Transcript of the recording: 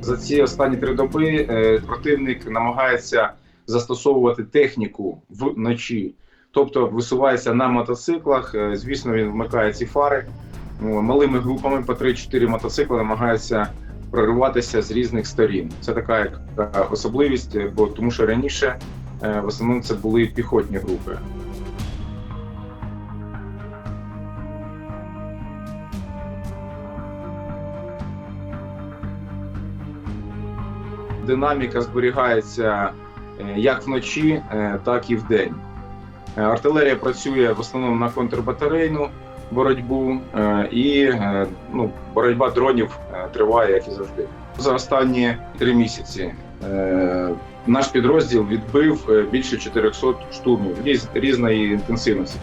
За ці останні три доби е, противник намагається застосовувати техніку вночі, тобто висувається на мотоциклах. е, Звісно, він вмикає ці фари Ну, малими групами по 3-4 мотоцикли намагається прориватися з різних сторін. Це така як е, особливість, е, бо тому що раніше е, в основному це були піхотні групи. Динаміка зберігається е, як вночі, е, так і вдень. Е, Артилерія працює в основному на контрбатарейну боротьбу, і ну, боротьба дронів триває, як і завжди. За останні три місяці наш підрозділ відбив більше 400 штурмів різної інтенсивності.